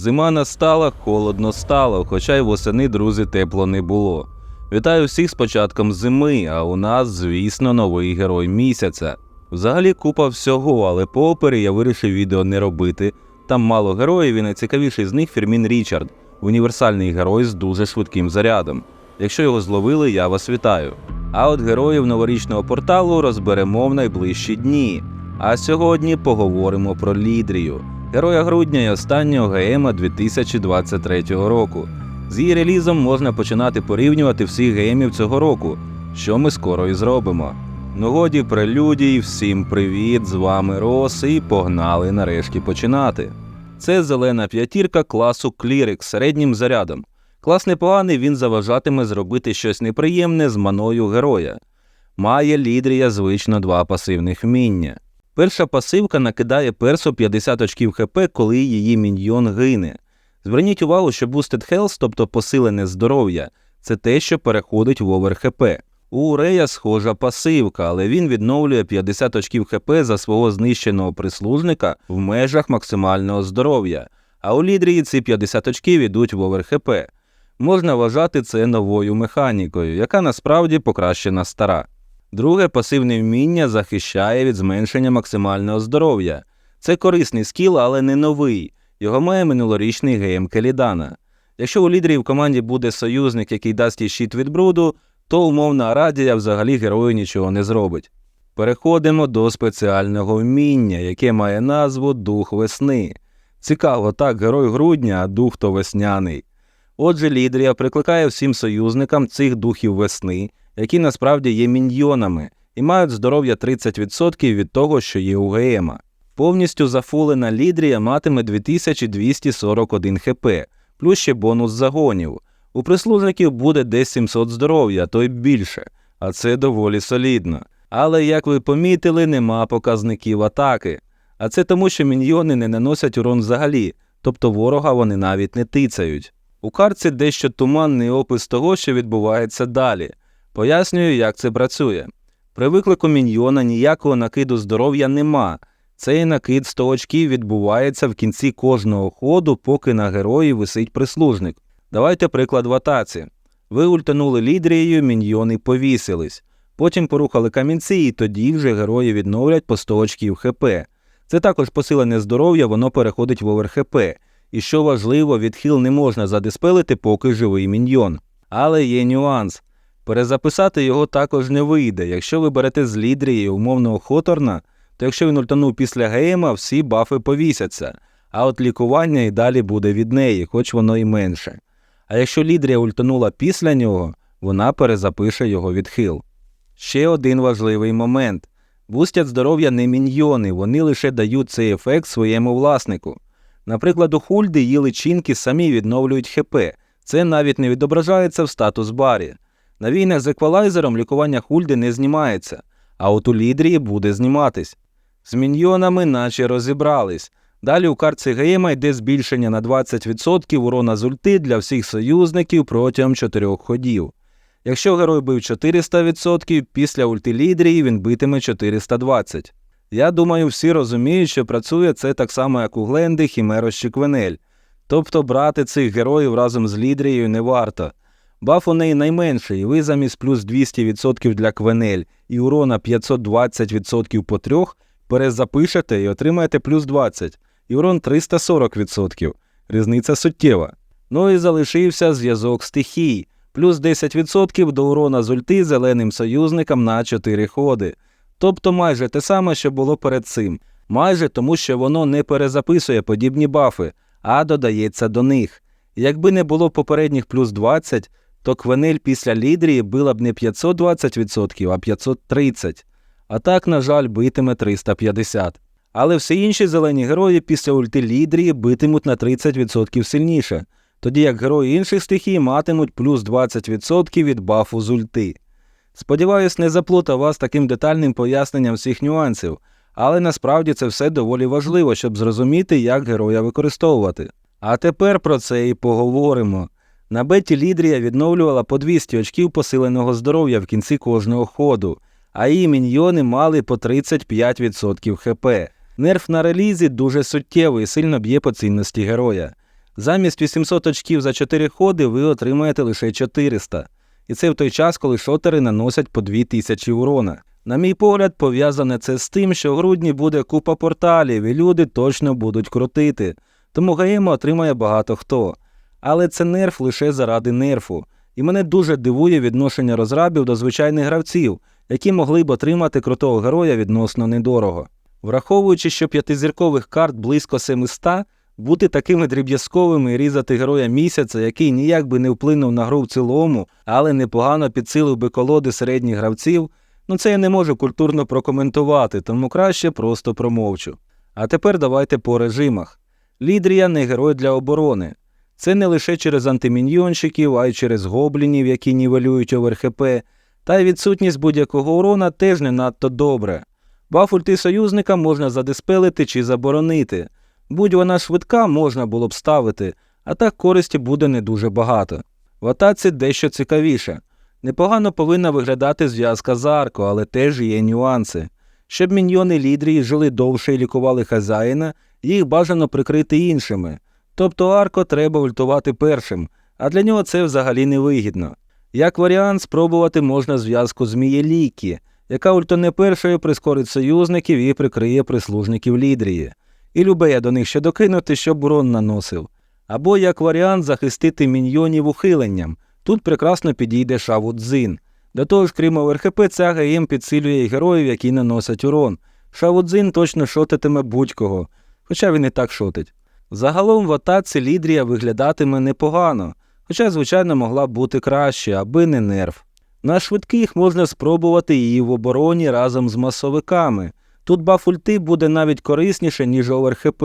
Зима настала, холодно стало, хоча й восени, друзі, тепло не було. Вітаю всіх з початком зими, а у нас, звісно, новий герой місяця. Взагалі купа всього, але по опері я вирішив відео не робити. Там мало героїв і найцікавіший з них Фірмін Річард, універсальний герой з дуже швидким зарядом. Якщо його зловили, я вас вітаю. А от героїв новорічного порталу розберемо в найближчі дні. А сьогодні поговоримо про Лідрію, героя грудня і останнього ГМа 2023 року. З її релізом можна починати порівнювати всіх геймів цього року, що ми скоро і зробимо. Ну годі прелюдій, всім привіт! З вами Рос і погнали нарешті починати. Це зелена п'ятірка класу Клірик середнім зарядом. Клас непоганий, він заважатиме зробити щось неприємне з маною героя. Має лідрія звично два пасивних вміння. Перша пасивка накидає персу 50 очків ХП, коли її міньйон гине. Зверніть увагу, що Boosted Health, тобто посилене здоров'я, це те, що переходить в овер ХП. У Рея схожа пасивка, але він відновлює 50 очків ХП за свого знищеного прислужника в межах максимального здоров'я, а у Лідрії ці 50 очків ідуть в овер ХП. Можна вважати це новою механікою, яка насправді покращена стара. Друге пасивне вміння захищає від зменшення максимального здоров'я. Це корисний скіл, але не новий. Його має минулорічний ГМ Келідана. Якщо у лідері в команді буде союзник, який дасть їй щит від бруду, то умовна радія взагалі герою нічого не зробить. Переходимо до спеціального вміння, яке має назву Дух весни. Цікаво, так, герой грудня, а дух то весняний. Отже, Лідрія прикликає всім союзникам цих духів весни, які насправді є міньйонами, і мають здоров'я 30% від того, що є у ГЕМа. Повністю зафулена Лідрія матиме 2241 хп, плюс ще бонус загонів. У прислужників буде десь 700 здоров'я, то й більше, а це доволі солідно. Але, як ви помітили, нема показників атаки. А це тому, що міньйони не наносять урон взагалі, тобто ворога вони навіть не тицають. У картці дещо туманний опис того, що відбувається далі. Пояснюю, як це працює. При виклику міньйона ніякого накиду здоров'я нема. Цей накид 100 очків відбувається в кінці кожного ходу, поки на герої висить прислужник. Давайте приклад в атаці. Ви ультанули лідрією, міньйони повісились. Потім порухали камінці, і тоді вже герої відновлять по 100 очків ХП. Це також посилене здоров'я, воно переходить в овер ХП. І що важливо, відхил не можна задиспелити, поки живий міньйон. Але є нюанс. Перезаписати його також не вийде. Якщо ви берете з лідрії умовного хоторна, то якщо він ультанув після гейма, всі бафи повісяться, а от лікування і далі буде від неї, хоч воно і менше. А якщо лідрія ультанула після нього, вона перезапише його відхил. Ще один важливий момент. Бустять здоров'я не міньйони, вони лише дають цей ефект своєму власнику. Наприклад, у Хульди її личинки самі відновлюють ХП, це навіть не відображається в статус барі. На війнах з еквалайзером лікування Хульди не знімається, а от у лідрії буде зніматись. З міньйонами наче розібрались. Далі у картці Гейма йде збільшення на 20% урона з ульти для всіх союзників протягом 4 ходів. Якщо герой бив 400%, після ульти лідрії він битиме 420%. Я думаю, всі розуміють, що працює це так само, як у Гленди, Хімеро чи Квенель. Тобто брати цих героїв разом з лідрією не варто. Баф у неї найменший, ви замість плюс 200% для Квенель і урона 520% по трьох перезапишете і отримаєте плюс 20, і урон 340%. Різниця суттєва. Ну і залишився зв'язок стихій, плюс 10% до урона з ульти зеленим союзникам на 4 ходи. Тобто майже те саме, що було перед цим. Майже тому, що воно не перезаписує подібні бафи, а додається до них. Якби не було попередніх плюс 20, то Квенель після лідрії била б не 520%, а 530%. А так, на жаль, битиме 350. Але всі інші зелені герої після ульти лідрії битимуть на 30% сильніше, тоді як герої інших стихій матимуть плюс 20% від бафу з ульти. Сподіваюсь, не заплутав вас таким детальним поясненням всіх нюансів, але насправді це все доволі важливо, щоб зрозуміти, як героя використовувати. А тепер про це і поговоримо. На беті Лідрія відновлювала по 200 очків посиленого здоров'я в кінці кожного ходу, а її міньйони мали по 35% хп. Нерф на релізі дуже суттєвий і сильно б'є по цінності героя. Замість 800 очків за 4 ходи ви отримаєте лише 400. І це в той час, коли шотери наносять по 2000 урона. На мій погляд, пов'язане це з тим, що в грудні буде купа порталів, і люди точно будуть крутити. Тому ГМ отримає багато хто. Але це нерф лише заради нерфу. І мене дуже дивує відношення розрабів до звичайних гравців, які могли б отримати крутого героя відносно недорого. Враховуючи, що п'ятизіркових карт близько 700, бути такими дріб'язковими і різати героя місяця, який ніяк би не вплинув на гру в цілому, але непогано підсилив би колоди середніх гравців, ну це я не можу культурно прокоментувати, тому краще просто промовчу. А тепер давайте по режимах. Лідрія не герой для оборони. Це не лише через антиміньйонщиків, а й через гоблінів, які нівелюють ОверХП, та й відсутність будь-якого урона теж не надто добре. Баф ульти союзника можна задиспелити чи заборонити. Будь вона швидка, можна було б ставити, а так користі буде не дуже багато. В атаці дещо цікавіше. Непогано повинна виглядати зв'язка з арко, але теж є нюанси. Щоб міньйони лідрії жили довше і лікували хазяїна, їх бажано прикрити іншими. Тобто арко треба ультувати першим, а для нього це взагалі не вигідно. Як варіант, спробувати можна зв'язку Зміє Лікі, яка ультане першою прискорить союзників і прикриє прислужників лідрії. І любеє до них ще докинути, щоб урон наносив. Або як варіант захистити міньйонів ухиленням. Тут прекрасно підійде Шавудзин. До того ж, крім ОРХП, ця ГМ підсилює і героїв, які наносять урон. Шавудзин точно шотитиме будь-кого, хоча він і так шотить. Загалом в атаці Лідрія виглядатиме непогано, хоча, звичайно, могла б бути краще, аби не нерв. На швидких можна спробувати її в обороні разом з масовиками. Тут баф ульти буде навіть корисніше, ніж ОверХП.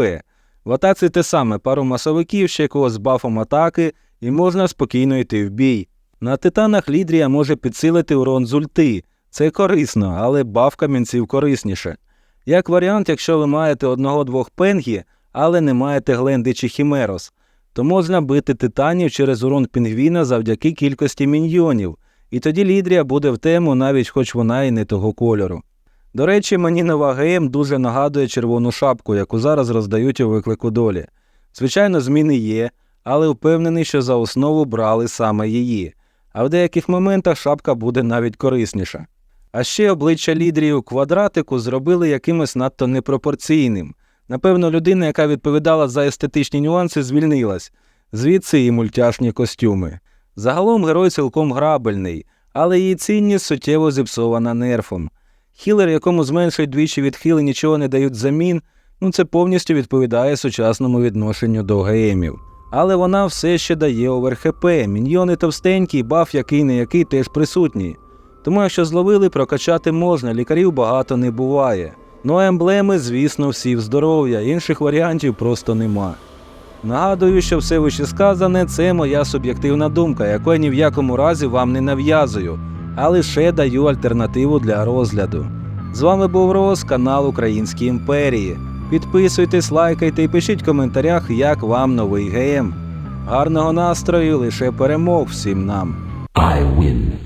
В атаці те саме пару масовиків, ще когось з бафом атаки, і можна спокійно йти в бій. На титанах Лідрія може підсилити урон з ульти. Це корисно, але баф камінців корисніше. Як варіант, якщо ви маєте одного-двох пенгі, але не маєте гленди чи хімерос, то можна бити титанів через урон пінгвіна завдяки кількості міньйонів, і тоді Лідрія буде в тему, навіть хоч вона і не того кольору. До речі, мені нова ГМ дуже нагадує червону шапку, яку зараз роздають у виклику долі. Звичайно, зміни є, але впевнений, що за основу брали саме її, а в деяких моментах шапка буде навіть корисніша. А ще обличчя лідрії квадратику зробили якимось надто непропорційним. Напевно, людина, яка відповідала за естетичні нюанси, звільнилась, звідси і мультяшні костюми. Загалом герой цілком грабельний, але її цінність суттєво зіпсована нерфом. Хілер, якому зменшують двічі відхили, нічого не дають замін, ну це повністю відповідає сучасному відношенню до ГМів. Але вона все ще дає оверхп, міньйони товстенькі, баф який не який теж присутній. Тому якщо зловили, прокачати можна, лікарів багато не буває. Ну а емблеми, звісно, всі в здоров'я, інших варіантів просто нема. Нагадую, що все вищесказане це моя суб'єктивна думка, яку я ні в якому разі вам не нав'язую, а лише даю альтернативу для розгляду. З вами був Роз, канал Українські імперії. Підписуйтесь, лайкайте і пишіть в коментарях, як вам новий гейм. Гарного настрою, лише перемог всім нам! I win.